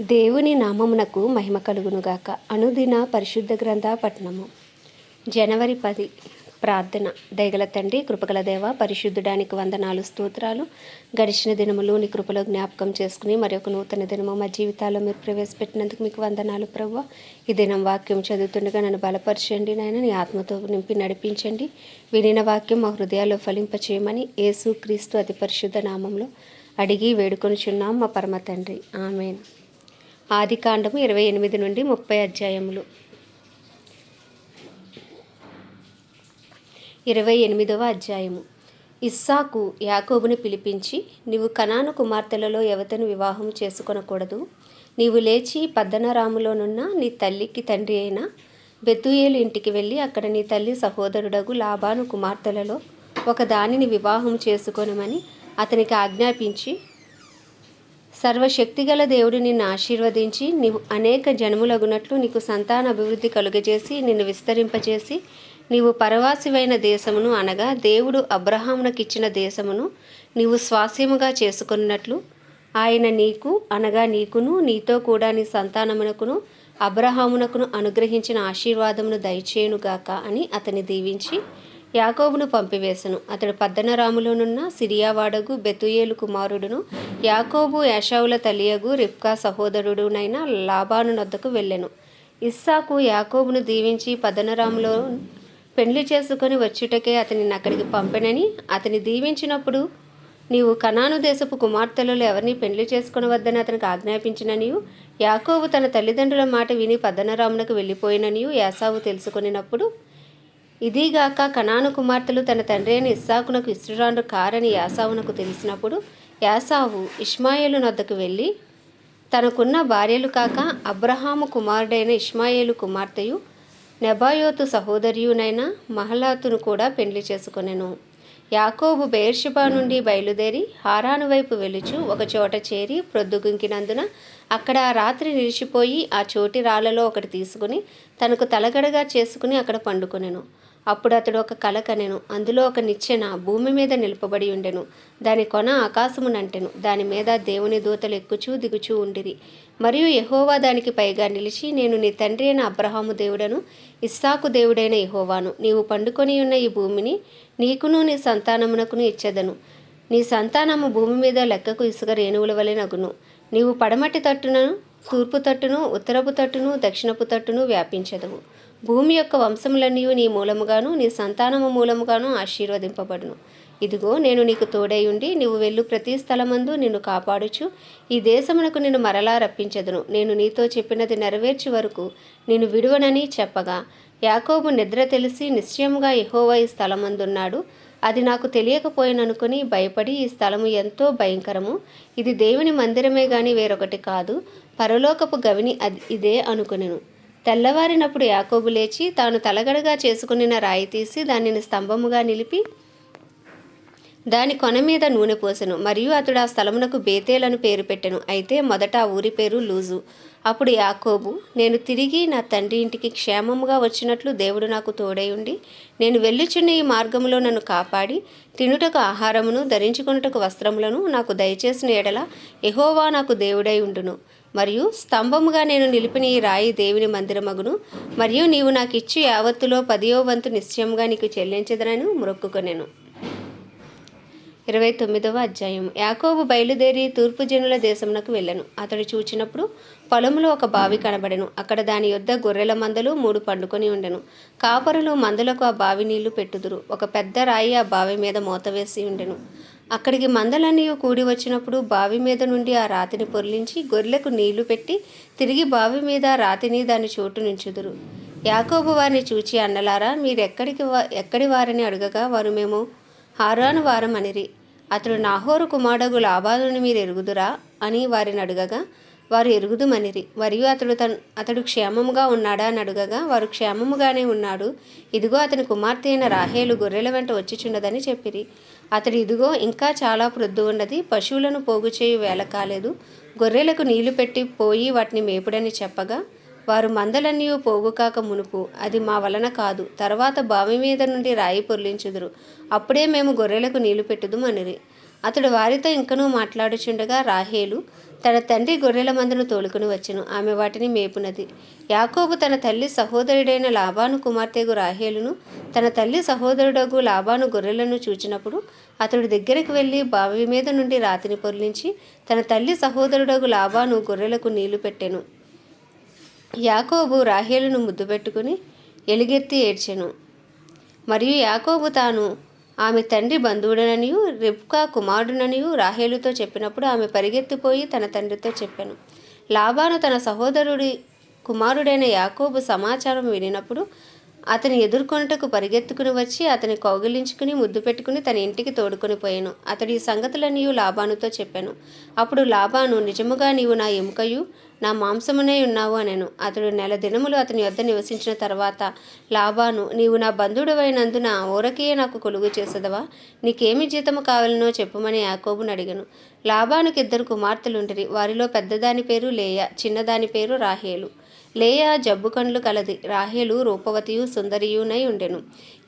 దేవుని నామమునకు మహిమ కలుగునుగాక. అనుదిన పరిశుద్ధ గ్రంథ పట్టణము. జనవరి పది ప్రార్థన. దయగల తండ్రి కృపగల దేవ పరిశుద్ధుడానికి వందనాలు స్తోత్రాలు. గడిచిన దినములు నీ కృపలో జ్ఞాపకం చేసుకుని మరి ఒక నూతన దినము మా జీవితాల్లో మీరు ప్రవేశపెట్టినందుకు మీకు వందనాలు ప్రభు ఈ దినం వాక్యం చదువుతుండగా నన్ను బలపరచండి నాయన నీ ఆత్మతో నింపి నడిపించండి. వినిన వాక్యం మా హృదయాల్లో ఫలింపచేయమని యేసు క్రీస్తు అతి పరిశుద్ధ నామంలో అడిగి వేడుకొనుచున్నాం మా పరమ తండ్రి. ఆమెను. ఆది కాండము ఇరవై ఎనిమిది నుండి ముప్పై అధ్యాయములు. ఇరవై ఎనిమిదవ అధ్యాయము. ఇస్సాకు యాకోబుని పిలిపించి నీవు కనాను కుమార్తెలలో ఎవతను వివాహం చేసుకొనకూడదు. నీవు లేచి పద్దనరాములోనున్న నీ తల్లికి తండ్రి అయిన బెతుయేలు ఇంటికి వెళ్ళి అక్కడ నీ తల్లి సహోదరుడగు లాభాను కుమార్తెలలో ఒక దానిని వివాహం చేసుకొనమని అతనికి ఆజ్ఞాపించి సర్వశక్తిగల దేవుడు నిన్ను ఆశీర్వదించి నీవు అనేక జన్ములగునట్లు నీకు సంతాన అభివృద్ధి కలుగజేసి నిన్ను విస్తరింపజేసి నీవు పరవాసివైన దేశమును అనగా దేవుడు అబ్రహామునకిచ్చిన దేశమును నీవు స్వాస్యముగా చేసుకున్నట్లు ఆయన నీకు అనగా నీకును నీతో కూడా నీ సంతానమునకును అబ్రహామునకును అనుగ్రహించిన ఆశీర్వాదమును దయచేయునుగాక అని అతని దీవించి యాకోబును పంపివేశను అతడు పద్దనరాములోనున్న సిరియావాడగు బెతుయేలు కుమారుడును యాకోబు యాషావుల తలియగు రిప్కా సహోదరుడునైన లాబాను నొద్దకు వెళ్ళెను. ఇస్సాకు యాకోబును దీవించి పద్దనరాములో పెండ్లి చేసుకొని వచ్చుటకే అతనిని అక్కడికి పంపెనని అతని దీవించినప్పుడు నీవు కనాను దేశపు కుమార్తెలలో ఎవరిని పెండ్లి చేసుకునవద్దని అతనికి ఆజ్ఞాపించిననియు యాకోబు తన తల్లిదండ్రుల మాట విని పద్దనరామునకు వెళ్ళిపోయిననియు యాసావు తెలుసుకొనినప్పుడు ఇదిగాక కనాను కుమార్తెలు తన తండ్రి అయిన ఇస్సాకునకు ఇష్టరాండు కారని యాసావునకు తెలిసినప్పుడు యాసావు ఇష్మాయేలు నొద్దకు వెళ్ళి తనకున్న భార్యలు కాక అబ్రహాము కుమారుడైన ఇష్మాయేలు కుమార్తెయు నెబాయోతు సహోదరియునైన మహలాతును కూడా పెండ్లి చేసుకొనెను. యాకోబు బెయిర్షిబా నుండి బయలుదేరి హారాను వైపు వెలుచు ఒకచోట చేరి ప్రొద్దుగుంకినందున అక్కడ రాత్రి నిలిచిపోయి ఆ చోటి రాళ్ళలో ఒకటి తీసుకుని తనకు తలగడగా చేసుకుని అక్కడ పండుకొనెను. అప్పుడు అతడు ఒక కల కనెను. అందులో ఒక నిచ్చెన భూమి మీద నిలుపబడి ఉండెను. దాని కొన ఆకాశమునంటెను. దాని మీద దేవుని దూతలు ఎక్కుచూ దిగుచూ ఉండిరి. మరియు యహోవా దానికి పైగా నిలిచి నేను నీ తండ్రి అయిన అబ్రహాము దేవుడను ఇస్సాకు దేవుడైన యహోవాను నీవు పండుకొని ఉన్న ఈ భూమిని నీకును నీ సంతానమునకును ఇచ్చేదను. నీ సంతానము భూమి మీద లెక్కకు ఇసుక రేణువుల వలె నగును. నీవు పడమటి తట్టును తూర్పు తట్టును ఉత్తరపు తట్టును దక్షిణపు తట్టును వ్యాపించదవు. భూమి యొక్క వంశములన్నీ నీ మూలముగాను నీ సంతానము మూలముగాను ఆశీర్వదింపబడును. ఇదిగో నేను నీకు తోడై ఉండి నీవు వెళ్ళు ప్రతి స్థలమందు నిన్ను కాపాడుచు. ఈ దేశమునకు నిన్ను మరలా రప్పించదును. నేను నీతో చెప్పినది నెరవేర్చి వరకు నేను విడువనని చెప్పగా యాకోబు నిద్ర తెలిసి నిశ్చయముగా ఎహోవా ఈ స్థలమందున్నాడు. అది నాకు తెలియకపోయిననుకుని భయపడి ఈ స్థలము ఎంతో భయంకరము. ఇది దేవుని మందిరమే గాని వేరొకటి కాదు. పరలోకపు గవిని అది ఇదే అనుకునేను. తెల్లవారినప్పుడు యాకోబు లేచి తాను తలగడగా చేసుకునిన రాయి తీసి దానిని స్తంభముగా నిలిపి దాని కొన మీద నూనె పోసెను మరియు అతడు ఆ స్థలమునకు బేతేలను పేరు పెట్టెను. అయితే మొదట ఆ ఊరి పేరు లూజు. అప్పుడు యాకోబు నేను తిరిగి నా తండ్రి ఇంటికి క్షేమముగా వచ్చినట్లు దేవుడు నాకు తోడై ఉండి నేను వెళ్ళుచున్న ఈ మార్గములో నన్ను కాపాడి తినుటకు ఆహారమును ధరించుకున్నటకు వస్త్రములను నాకు దయచేసిన ఎడల ఎహోవా నాకు దేవుడై ఉండును. మరియు స్తంభముగా నేను నిలిపిన ఈ రాయి దేవుని మందిరమగును మరియు నీవు నాకు ఇచ్చి యావత్తులో పదియో వంతు నిశ్చయముగా నీకు చెల్లించదనను మొక్కుకొనెను ఇరవై తొమ్మిదవ అధ్యాయం. యాకోబు బయలుదేరి తూర్పు జనుల దేశమునకు వెళ్ళను. అతడు చూచినప్పుడు పొలములో ఒక బావి కనబడెను. అక్కడ దాని యొద్ద గొర్రెల మందలు మూడు పండుకొని ఉండెను. కాపరులు మందులకు ఆ బావి నీళ్ళు పెట్టుదురు. ఒక పెద్ద రాయి ఆ బావి మీద మూతవేసి ఉండెను. అక్కడికి మందలన్నీ కూడి వచ్చినప్పుడు బావి మీద నుండి ఆ రాతిని పొర్లించి గొర్రెలకు నీళ్ళు పెట్టి తిరిగి బావి మీద రాతిని దాని చోటు నుంచుదురు. యాకోబు వారిని చూచి అన్నలారా మీరెక్కడికి వా ఎక్కడి వారని అడగగా వారు మేము హారాను వారం అనిరి అతడు నాహోరు కుమారుడు లాభాలను మీరు ఎరుగుదురా? అని వారిని అడగగా వారు ఎరుగుదుమనిరి. మరియు అతడు తన అతడు క్షేమముగా ఉన్నాడా? అని అడగగా వారు క్షేమముగానే ఉన్నాడు. ఇదిగో అతని కుమార్తె అయిన రాహేలు గొర్రెల వెంట వచ్చిచున్నదని చెప్పిరి. అతడు ఇదిగో ఇంకా చాలా ప్రొద్దు ఉన్నది. పశువులను పోగు చేయు వేల కాలేదు. గొర్రెలకు నీళ్ళు పెట్టి పోయి వాటిని మేపుడని చెప్పగా వారు మందలన్నీ పోగుకాక మునుపు. అది మా వలన కాదు. తర్వాత బావి మీద నుండి రాయి పొర్లించుదురు. అప్పుడే మేము గొర్రెలకు నీళ్ళు పెట్టుదుమనిరి అతడు వారితో ఇంకనూ మాట్లాడుచుండగా రాహేలు తన తండ్రి గొర్రెల మందను తోలుకుని వచ్చెను. ఆమె వాటిని మేపునది. యాకోబు తన తల్లి సహోదరుడైన లాభాను కుమార్తెగు రాహేలును తన తల్లి సహోదరుడగు లాభాను గొర్రెలను చూచినప్పుడు అతడు దగ్గరికి వెళ్ళి బావి మీద నుండి రాతిని పొర్లించి తన తల్లి సహోదరుడగు లాభాను గొర్రెలకు నీళ్ళు పెట్టెను. యాకోబు రాహేలును ముద్దు పెట్టుకుని ఎలుగెత్తి ఏడ్చెను. మరియు యాకోబు తాను ఆమె తండ్రి బంధువుడననియు రిప్కా కుమారుడుననియు రాహేలుతో చెప్పినప్పుడు ఆమె పరిగెత్తిపోయి తన తండ్రితో చెప్పాను. లాబాను తన సహోదరుడి కుమారుడైన యాకోబు సమాచారం వినినప్పుడు అతని ఎదుర్కొనుటకు పరిగెత్తుకుని వచ్చి అతని కౌగిలించుకుని ముద్దు పెట్టుకుని తన ఇంటికి తోడుకొని పోయాను. అతడి ఈ సంగతులన్నీ లాభానుతో చెప్పాను. అప్పుడు లాభాను నిజముగా నీవు నా ఎముకయు నా మాంసమునే ఉన్నావు అనెను. అతడు నెల దినములు అతని వద్ద నివసించిన తర్వాత లాభాను నీవు నా బంధువుడవైనందున ఊరకే నాకు కొలుగు చేసదవా? నీకేమి జీతము కావాలనో చెప్పుమని యాకోబును అడిగాను. లాభానికి ఇద్దరు కుమార్తెలుంటిరి వారిలో పెద్దదాని పేరు లేయ చిన్నదాని పేరు రాహేలు. లేయా జబ్బు కండ్లు కలది. రాహేలు రూపవతియు సుందరియునై ఉండెను.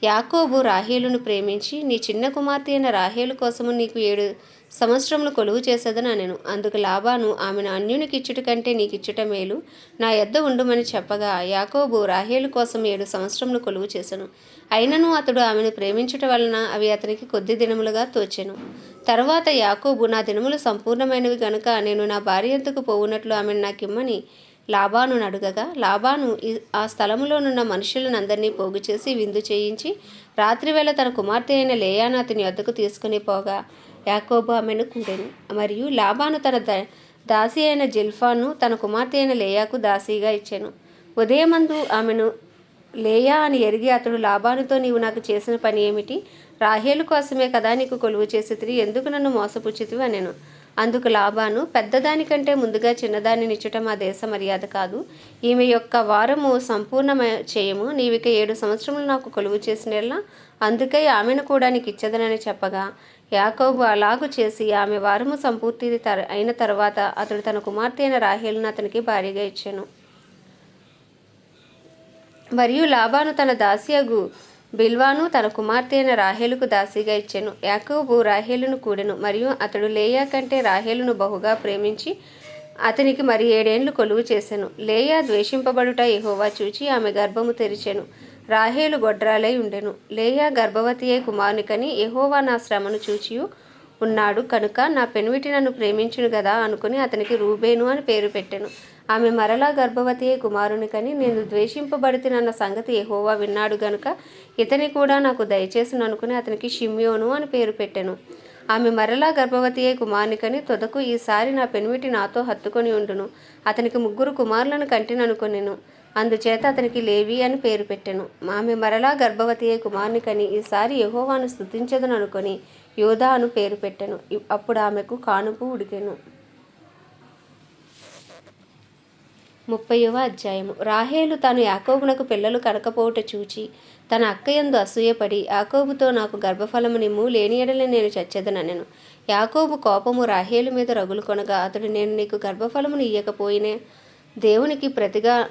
యాకోబు రాహేలును ప్రేమించి నీ చిన్న కుమార్తె అయిన రాహేలు కోసము నీకు ఏడు సంవత్సరములు కొలువు చేసేదని అనెను. అందుకు లాభాను ఆమెను అన్యునికి ఇచ్చుట కంటే నీకు ఇచ్చుట మేలు. నా ఎద్ద ఉండుమని చెప్పగా యాకోబు రాహేలు కోసం ఏడు సంవత్సరములు కొలువు చేశాను అయినను అతడు ఆమెను ప్రేమించుట వలన అవి అతనికి కొద్ది దినములుగా తోచెను. తర్వాత యాకోబు నా దినములు సంపూర్ణమైనవి గనుక నేను నా భార్య ఎంతకు పోవునట్లు ఆమెను నాకిమ్మని లాభాను అడుగగా లాభాను ఈ- ఆ స్థలములోనున్న మనుషులనందరినీ పోగు చేసి విందు చేయించి రాత్రివేళ తన కుమార్తె అయిన లేయాను అతని వద్దకు తీసుకుని పోగా. యాకోబు ఆమెను కూడెను. మరియు లాభాను తన ద దాసి అయిన జిల్ఫాను తన కుమార్తె అయిన లేయాకు దాసీగా ఇచ్చాను. ఉదయమందు ఆమెను లేయా అని ఎరిగి అతడు లాభానుతో నీవు నాకు చేసిన పని ఏమిటి? రాహేలు కోసమే కదా నీకు కొలువు చేసి ఎందుకు నన్ను మోసపుచ్చితివి? అనెను. అందుకు లాభాను. పెద్దదానికంటే ముందుగా చిన్నదానిని ఇచ్చటం మా దేశ మర్యాద కాదు. ఈమె యొక్క వారము సంపూర్ణ చేయము. నీవిక ఏడు సంవత్సరములు నాకు కొలువు చేసినలా అందుకై ఆమెను కూడా నీకు ఇచ్చదనని చెప్పగా. యాకోబు అలాగు చేసి ఆమె వారము సంపూర్తి తర అయిన తర్వాత అతడు తన కుమార్తె అయిన రాహేలును అతనికి భారీగా ఇచ్చాను. మరియు లాభాను తన దాసియగు బిల్వాను తన కుమార్తె అయిన రాహేలుకు దాసిగా ఇచ్చెను. యాకోబు రాహేలును కూడెను మరియు అతడు లేయా కంటే రాహేలును బహుగా ప్రేమించి అతనికి మరి ఏడేండ్లు కొలువు చేశాను లేయా ద్వేషింపబడుట ఎహోవా చూచి ఆమె గర్భము తెరిచెను. రాహేలు గొడ్రాలై ఉండెను. లేయా గర్భవతి అయి కుమారునికని యెహోవా నా శ్రమను చూచియు ఉన్నాడు. కనుక నా పెనువిటి నన్ను ప్రేమించును కదా అనుకుని అతనికి రూబేను అని పేరు పెట్టెను. ఆమె మరలా గర్భవతియే కుమారుని కుమారునికని నేను ద్వేషింపబడితినన్న సంగతి ఎహోవా విన్నాడు గనుక ఇతని కూడా నాకు దయచేసి అనుకుని అతనికి షిమ్యోను అని పేరు పెట్టెను. ఆమె మరలా గర్భవతియే అయి కుమారునికని తొదకు ఈసారి నా పెనిమిటి నాతో హత్తుకొని ఉండును. అతనికి ముగ్గురు కుమారులను కంటిననుకొనెను. అందుచేత అతనికి లేవి అని పేరు పెట్టెను. ఆమె మరలా గర్భవతియే అయి కుమారునికని ఈసారి యహోవాను స్తుతించదను అనుకొని యోధా అను పేరు పెట్టెను. అప్పుడు ఆమెకు కానుపు ఉడికెను. ముప్పైవ అధ్యాయము. రాహేలు తాను యాకోబునకు పిల్లలు కనకపోవుట చూచి తన అక్కయందు అసూయపడి యాకోబుతో నాకు గర్భఫలము నిమ్ము లేని ఎడల నేను చచ్చేదనెను యాకోబు కోపము రాహేలు మీద రగులు కొనగా అతడు నేను నీకు గర్భఫలమును ఇయ్యకపోయినే దేవునికి ప్రతిగా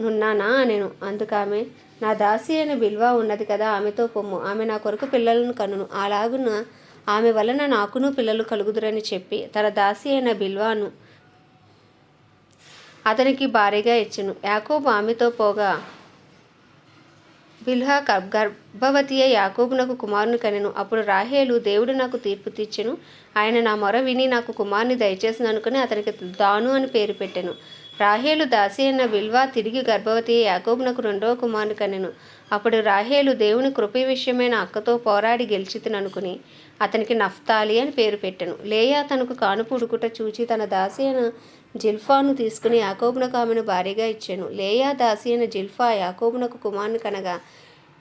నున్నానా అనెను. అందుకామె నా దాసి అయిన బిల్వా ఉన్నది కదా ఆమెతో పొమ్ము. ఆమె నా కొరకు పిల్లలను కనును. అలాగున ఆమె వలన నాకును పిల్లలు కలుగుదురని చెప్పి తన దాసి అయిన బిల్వాను అతనికి భారీగా ఇచ్చెను. యాకోబు ఆమెతో పోగా బిల్హా గర్భవతి యాకూబునకు కుమారుని కనెను. అప్పుడు రాహేలు దేవుడు నాకు తీర్పు తీర్చెను. ఆయన నా మొర విని నాకు కుమారుని దయచేసిన అనుకుని అతనికి దాను అని పేరు పెట్టెను. రాహేలు దాసి అయిన బిల్వా తిరిగి గర్భవతి యాకోబునకు రెండవ కుమారుని కనెను. అప్పుడు రాహేలు దేవుని కృప విషయమైన అక్కతో పోరాడి గెలిచితిని అనుకుని అతనికి నఫ్తాలి అని పేరు పెట్టెను. లేయా తనకు కానుపు ఉడుకుట చూచి తన దాసి అయిన జిల్ఫాను తీసుకుని యాకోబునకు ఆమెను భార్యగా ఇచ్చాను. లేయా దాసి అయిన జిల్ఫా యాకోబునకు కుమారుని కనగా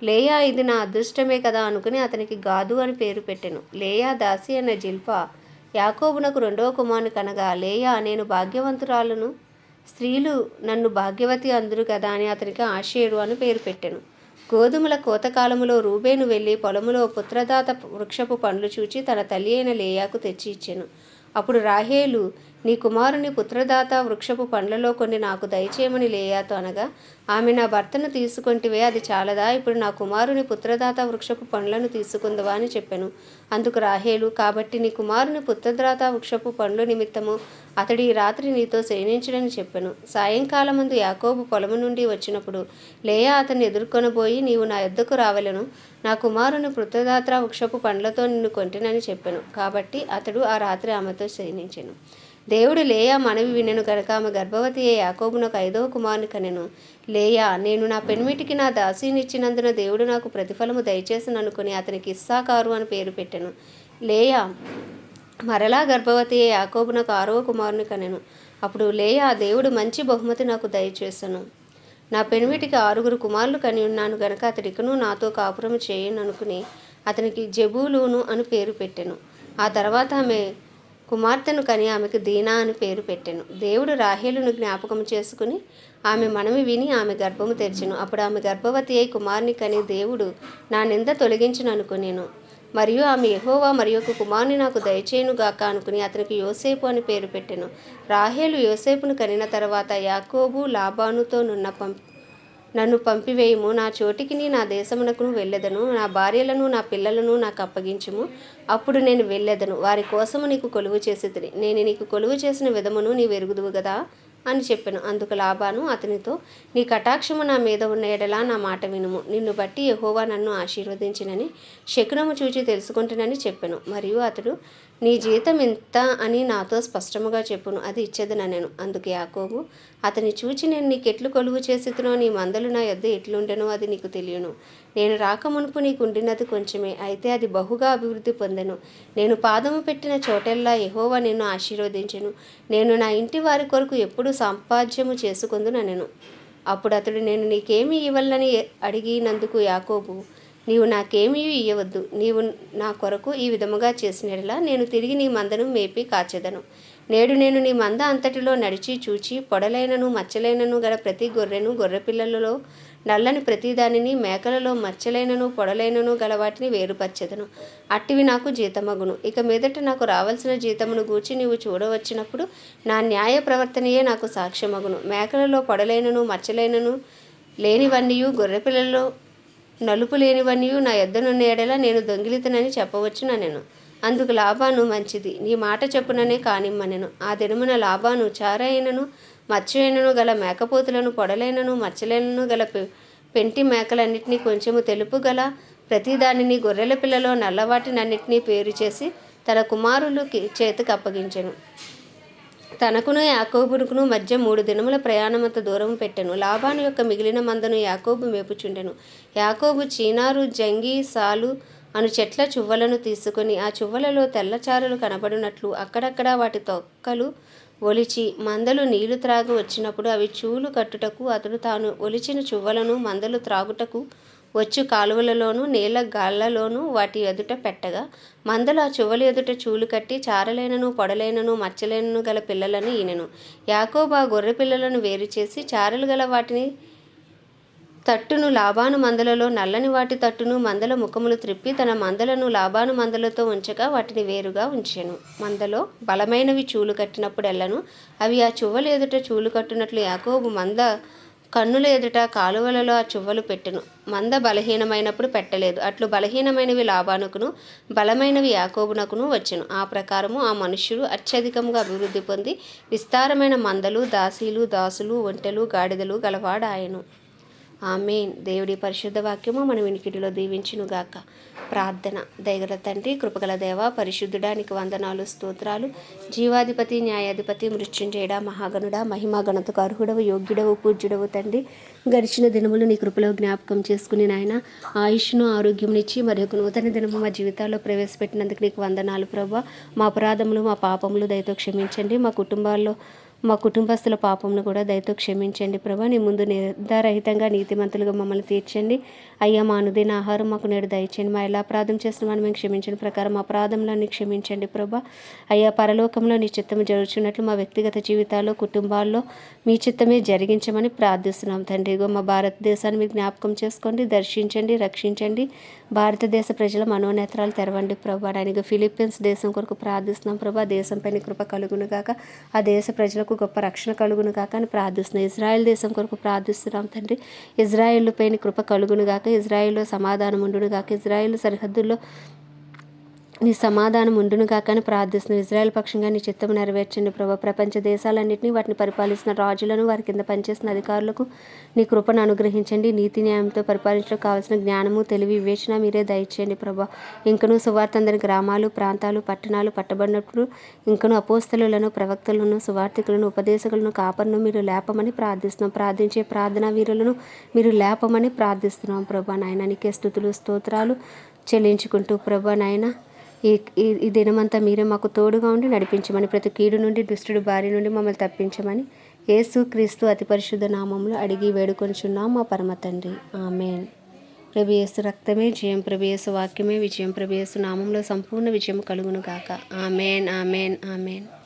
లేయా ఇది నా అదృష్టమే కదా అనుకుని అతనికి గాదు అని పేరు పెట్టెను. లేయా దాసి అయిన జిల్ఫా యాకోబునకు రెండవ కుమారుని కనగా లేయా నేను భాగ్యవంతురాలను? స్త్రీలు నన్ను భాగ్యవతి అందరు కదా అని అతనికి ఆశేరు అని పేరు పెట్టాను. గోధుమల కోతకాలములో రూబేను వెళ్ళి పొలములో పుత్రదాత వృక్షపు పండ్లు చూచి తన తల్లి అయిన లేయాకు తెచ్చి ఇచ్చాను. అప్పుడు రాహేలు నీ కుమారుని పుత్రదాత వృక్షపు పండ్లలో కొన్ని నాకు దయచేయమని లేయాతో అనగా ఆమె నా భర్తను తీసుకొంటివే అది చాలదా? ఇప్పుడు నా కుమారుని పుత్రదాత వృక్షపు పండ్లను తీసుకుందవా అని చెప్పాను. అందుకు రాహేలు కాబట్టి నీ కుమారుని పుత్రదాత వృక్షపు పండ్లు నిమిత్తము అతడి రాత్రి నీతో శయనించడని చెప్పాను. సాయంకాలమందు యాకోబు పొలము నుండి వచ్చినప్పుడు లేయా అతన్ని ఎదుర్కొనబోయి నీవు నా యొద్దకు రావలను. నా కుమారుని పుత్రదాత వృక్షపు పండ్లతో నిన్ను కొంటినని చెప్పాను. కాబట్టి అతడు ఆ రాత్రి ఆమెతో శయనించాను. దేవుడు లేయా మనవి వినెను కనుక ఆమె గర్భవతి అయ్యే యాకోబునకు ఐదవ కుమారుని కనెను. లేయా నేను నా పెనిమిటికి నా దాసీనిచ్చినందున దేవుడు నాకు ప్రతిఫలము దయచేసి అనుకుని అతనికి ఇస్సాకారు అని పేరు పెట్టాను. లేయా మరలా గర్భవతి అయ్యే యాకోబునకు ఆరవ కుమారుని కనెను. అప్పుడు లేయా దేవుడు మంచి బహుమతి నాకు దయచేసను. నా పెనిమిటికి ఆరుగురు కుమారులు కని ఉన్నాను గనక అతడికను నాతో కాపురం చేయను అనుకుని అతనికి జబూలూను అని పేరు పెట్టాను. ఆ తర్వాత ఆమె కుమార్తెను కని ఆమెకు దీనా అని పేరు పెట్టెను. దేవుడు రాహేలును జ్ఞాపకం చేసుకుని ఆమె మనవి విని ఆమె గర్భము తెరిచెను. అప్పుడు ఆమె గర్భవతి అయి కుమారుని కని దేవుడు నా నింద తొలగించును అనుకునేను. మరియు ఆమె యెహోవా మరి ఒక కుమారుని నాకు దయచేయునుగాక అనుకుని అతనికి యోసేపు అని పేరు పెట్టెను. రాహేలు యోసేపును కనిన తర్వాత యాకోబు లాబానుతో నున్న పం నన్ను పంపివేయము. నా చోటికిని నా దేశమునకు వెళ్ళెదను. నా భార్యలను నా పిల్లలను నాకు అప్పగించుము. అప్పుడు నేను వెళ్ళెదను. వారి కోసము నీకు కొలువు చేసి నేను నీకు కొలువు చేసిన విధమును నీ వెరుగుదువు కదా అని చెప్పాను. అందుకు లాభాను అతనితో నీ కటాక్షము నా మీద ఉన్న ఎడలా నా మాట వినుము. నిన్ను బట్టి ఎహోవా నన్ను ఆశీర్వదించినని శకునము చూచి తెలుసుకుంటునని చెప్పాను. మరియు అతడు నీ జీతం ఎంత అని నాతో స్పష్టముగా చెప్పును. అది ఇచ్చేదనను నేను అందుకు యాకోబు అతని చూచి నేను నీకెట్లు కొలువు చేసితునో నీ మందలు నా యొద్ద ఎట్లుండెనో అది నీకు తెలియను. నేను రాకమునుపు నీకు ఉండినది కొంచెమే అయితే అది బహుగా అభివృద్ధి పొందెను. నేను పాదము పెట్టిన చోటెల్లా ఎహోవా నిన్ను ఆశీర్వదించెను. నేను నా ఇంటి వారి కొరకు ఎప్పుడు సంపాద్యము చేసుకుందుననెను అప్పుడు అతడు నేను నీకేమి ఇవ్వాలని అడిగినందుకు యాకోబు నీవు నాకేమీ ఇయ్యవద్దు. నీవు నా కొరకు ఈ విధముగా చేసినలా నేను తిరిగి నీ మందను మేపి కాచెదను. నేడు నేను నీ మంద అంతటిలో నడిచి చూచి పొడలైనను మచ్చలైనను గల ప్రతి గొర్రెను గొర్రెపిల్లలలో నల్లని ప్రతిదానిని మేకలలో మచ్చలైనను పొడలైనను గల వాటిని వేరుపరచెదను. అట్టివి నాకు జీతమగును. ఇక మీదట నాకు రావాల్సిన జీతమును గూర్చి నీవు చూడవచ్చినప్పుడు నా న్యాయ ప్రవర్తనయే నాకు సాక్ష్యమగును. మేకలలో పొడలైనను మచ్చలైనను లేనివన్నీయు గొర్రెపిల్లలో నలుపు లేనివన్నీ నా ఎద్దనున్న ఎడల నేను దొంగిలితనని చెప్పవచ్చు నేను? అందుకు లాభాను మంచిది. నీ మాట చెప్పుననే కానిమ్మనెను. ఆ దినమున లాభాను చారైనను మచ్చలేనను గల మేకపోతులను పొడలైనను మచ్చలైనను గల పె- పెంటి మేకలన్నిటినీ కొంచెము తెలుపు గల ప్రతిదానిని గొర్రెల పిల్లలో నల్లవాటినన్నిటినీ పేరు చేసి తన కుమారులు చేతికి అప్పగించెను. తనకును యాకోబునుకును మధ్య మూడు దినముల ప్రయాణమంత దూరం పెట్టెను. లాభాను యొక్క మిగిలిన మందను యాకోబు మేపుచుండెను. యాకోబు చీనారు జంగి సాలు అను చెట్ల చువ్వలను తీసుకొని ఆ చువ్వలలో తెల్లచారులు కనబడినట్లు అక్కడక్కడ వాటి తొక్కలు ఒలిచి మందలు నీళ్ళు త్రాగి వచ్చినప్పుడు అవి చూలు కట్టుటకు అతడు తాను ఒలిచిన చువ్వలను మందలు త్రాగుటకు వచ్చు కాలువలలోనూ నీళ్ళ గాళ్ళలోనూ వాటి ఎదుట పెట్టగా మందలు ఆ చువ్వలు ఎదుట చూలు కట్టి చారలేనను పొడలైనను మచ్చలైనను గల పిల్లలను ఈనెను. యాకోబా గొర్రె పిల్లలను వేరు చేసి చారలు గల వాటిని తట్టును లాభాను మందలలో నల్లని వాటి తట్టును మందల ముఖములు త్రిప్పి తన మందలను లాభాను మందలతో ఉంచగా వాటిని వేరుగా ఉంచెను. మందలో బలమైనవి చూలు కట్టినప్పుడెల్లను అవి ఆ చువ్వల ఎదుట చూలు కట్టునట్లు యాకోబు మంద కన్నుల ఎదుట కాలువలలో ఆ చువ్వలు పెట్టెను. మంద బలహీనమైనప్పుడు పెట్టలేదు. అట్లు బలహీనమైనవి లాభానుకును బలమైనవి యాకోబునకును వచ్చెను. ఆ ప్రకారము ఆ మనుష్యుడు అత్యధికంగా అభివృద్ధి పొంది విస్తారమైన మందలు దాసీలు దాసులు ఒంటెలు గాడిదలు గలవాడాయను. ఆమెన్. దేవుడి పరిశుద్ధ వాక్యము మన వినికిడిలో దీవించునుగాక. ప్రార్థన. దయగల తండ్రి కృపగల దేవ పరిశుద్ధుడానికి వందనాలు స్తోత్రాలు. జీవాధిపతి న్యాయాధిపతి మృత్యుంజయుడ మహాగణుడ మహిమా గణతకు అర్హుడవు యోగ్యుడవు పూజ్యుడవు తండ్రి. గడిచిన దినములు నీ కృపలో జ్ఞాపకం చేసుకుని నాయన ఆయుష్ను ఆరోగ్యమునిచ్చి మరి ఒక నూతన దినము మా జీవితాల్లో ప్రవేశపెట్టినందుకు నీకు వందనాలు ప్రభా. మా అపరాధములు మా పాపములు దయతో క్షమించండి. మా కుటుంబాల్లో మా కుటుంబస్తుల పాపంను కూడా దయతో క్షమించండి ప్రభా. నీ ముందు నిర్ధారహితంగా నీతిమంతులుగా మమ్మల్ని తీర్చండి. అయ్యా మా అనుదిన ఆహారం మాకు నేడు దయచేయండి. మా ఎలా అపరాధం చేసిన మనం మేము క్షమించండి ప్రకారం మా అపరాధంలోని క్షమించండి ప్రభా. అయ్యా పరలోకంలో నీ చిత్తం జరుగుతున్నట్లు మా వ్యక్తిగత జీవితాల్లో కుటుంబాల్లో మీ చిత్తమే జరిగించమని ప్రార్థిస్తున్నాం. తండ్రి మా భారతదేశాన్ని మీరు జ్ఞాపకం చేసుకోండి దర్శించండి రక్షించండి. భారతదేశ ప్రజల మనోనేత్రాలు తెరవండి ప్రభా. నాయన ఫిలిప్పీన్స్ దేశం కొరకు ప్రార్థిస్తున్నాం ప్రభా. దేశంపై కృప కలుగును కాక ఆ దేశ ప్రజలకు గొప్ప రక్షణ కలుగును కాక అని ప్రార్థిస్తున్నాం. ఇజ్రాయెల్ దేశం కొరకు ప్రార్థిస్తున్నాం తండ్రి. ఇజ్రాయెల్ పైన కృప కలుగును గాక. ఇజ్రాయెల్లో సమాధానం ఉండును గాక. ఇజ్రాయెల్ సరిహద్దుల్లో నీ సమాధానం ఉండును కాకని ప్రార్థిస్తున్నాను ఇజ్రాయెల్ పక్షంగా నీ చిత్తం నెరవేర్చండి ప్రభా. ప్రపంచ దేశాలన్నింటినీ వాటిని పరిపాలిస్తున్న రాజులను వారి కింద పనిచేస్తున్న అధికారులకు నీ కృపను అనుగ్రహించండి. నీతి న్యాయంతో పరిపాలించడం కావాల్సిన జ్ఞానము తెలివి వివేచన మీరే దయచేయండి ప్రభు. ఇంకను సువార్త అందరి గ్రామాలు ప్రాంతాలు పట్టణాలు పట్టబడినప్పుడు ఇంకను అపోస్తలులను ప్రవక్తలను సువార్థికులను ఉపదేశకులను కాపర్ను మీరు లేపమని ప్రార్థిస్తున్నాం. ప్రార్థించే ప్రార్థనా వీరులను మీరు లేపమని ప్రార్థిస్తున్నాం ప్రభా. నాయన నీకే స్థుతులు స్తోత్రాలు చెల్లించుకుంటూ ప్రభా నాయన ఈ ఈ దినమంతా మీరే మాకు తోడుగా ఉండి నడిపించమని ప్రతి కీడు నుండి దుష్టుడు బారి నుండి మమ్మల్ని తప్పించమని యేసు క్రీస్తు అతి పరిశుద్ధ నామంలో అడిగి వేడుకొనిచున్నాం మా పరమ తండ్రి. ఆమెన్. ప్రభు రక్తమే జయం ప్రభు వాక్యమే విజయం ప్రభు నామంలో సంపూర్ణ విజయం కలుగును గాక. Amen amen amen.